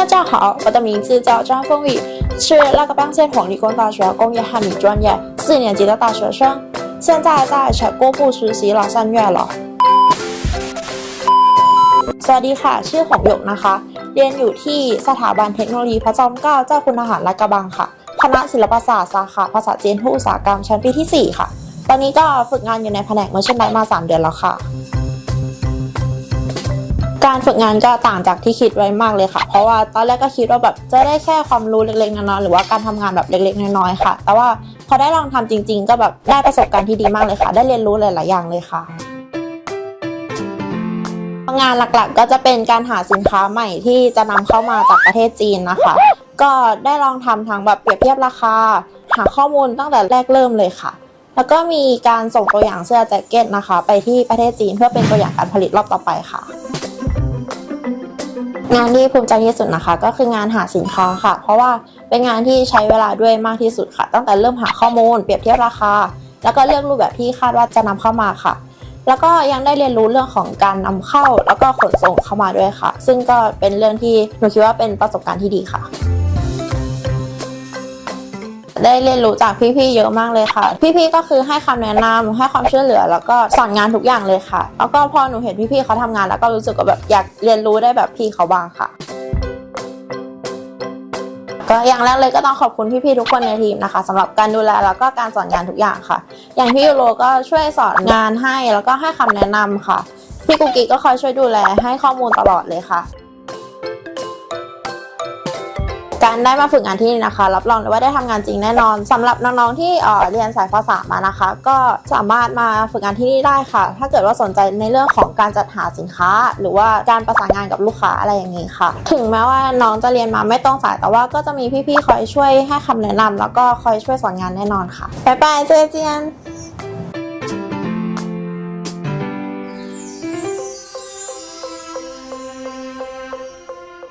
大家好，我的名字叫张丰宇，是拉格邦县黄理工大学工业汉语专业四年级的大学生，现在在采购部实习了三月了。สวัสดีค่ะ ชื่อหงหยกนะคะ เรียนอยู่ที่สถาบันเทคโนโลยีพระจอมเกล้าเจ้าคุณทหารลาดกระบังค่ะ คณะศิลปศาสตร์สาขาภาษาจีนผู้อุตสาหกรรมชั้นปีที่ 4 ค่ะ ตอนนี้ก็ฝึกงานอยู่ในแผนกเมอร์ชนไดมา 3 เดือนแล้วค่ะ การฝึกงานก็ต่างจากที่คิดไว้มากเลยค่ะ เพราะว่าตอนแรกก็คิดว่าแบบจะได้แค่ความรู้เล็กๆน้อยๆหรือว่าการทำงานแบบเล็กๆน้อยๆค่ะ แต่ว่าพอได้ลองทำจริง ๆ ก็แบบได้ประสบการณ์ที่ดีมากเลยค่ะ ได้เรียนรู้หลายๆอย่างเลยค่ะงานหลักๆก็จะเป็นการหาสินค้าใหม่ที่จะนำเข้ามาจากประเทศจีนนะคะ ก็ได้ลองทำทั้งแบบเปรียบเทียบราคา หาข้อมูลตั้งแต่แรกเริ่มเลยค่ะ แล้วก็มีการส่งตัวอย่างเสื้อแจ็คเก็ตนะคะ ไปที่ประเทศจีนเพื่อเป็นตัวอย่างการผลิตรอบต่อไปค่ะ งานที่ภูมิใจที่สุดนะคะ ก็คืองานหาสินค้าค่ะ เพราะว่าเป็นงานที่ใช้เวลาด้วยมากที่สุดค่ะ ตั้งแต่เริ่มหาข้อมูลเปรียบเทียบราคา แล้วก็เลือกรูปแบบที่คาดว่าจะนำเข้ามาค่ะ แล้วก็ยังได้เรียนรู้เรื่องของการนำเข้า แล้วก็ขนส่งเข้ามาด้วยค่ะ ซึ่งก็เป็นเรื่องที่หนูคิดว่าเป็นประสบการณ์ที่ดีค่ะ ได้เรียนรู้จากพี่ๆเยอะมากเลยค่ะ พี่ๆก็คือให้คำแนะนำให้ความช่วยเหลือ แล้วก็สอนงานทุกอย่างเลยค่ะ แล้วก็พอหนูเห็นพี่ๆเขาทำงานแล้วก็รู้สึกว่าแบบอยากเรียนรู้ได้แบบพี่เขาบ้างค่ะก็อย่างแรกเลยก็ต้องขอบคุณพี่ๆทุกคนในทีมนะคะสำหรับการดูแลแล้วก็การสอนงานทุกอย่างค่ะ อย่างพี่ยูโรก็ช่วยสอนงานให้แล้วก็ให้คำแนะนำค่ะ พี่กุกกี้ก็คอยช่วยดูแลให้ข้อมูลตลอดเลยค่ะ การได้มาฝึกงานที่นี่นะคะ รับรองเลยว่าได้ทำงานจริงแน่นอนสำหรับน้องๆที่เรียนสายภาษามานะคะ ก็สามารถมาฝึกงานที่นี่ได้ค่ะ ถ้าเกิดว่าสนใจในเรื่องของการจัดหาสินค้า หรือว่าการประสานงานกับลูกค้าอะไรอย่างนี้ค่ะ ถึงแม้ว่าน้องจะเรียนมาไม่ต้องสายแต่ว่าก็จะมีพี่ๆคอยช่วยให้คำแนะนำแล้วก็คอยช่วยสอนงานแน่นอนค่ะบ๊ายบายเจเจียน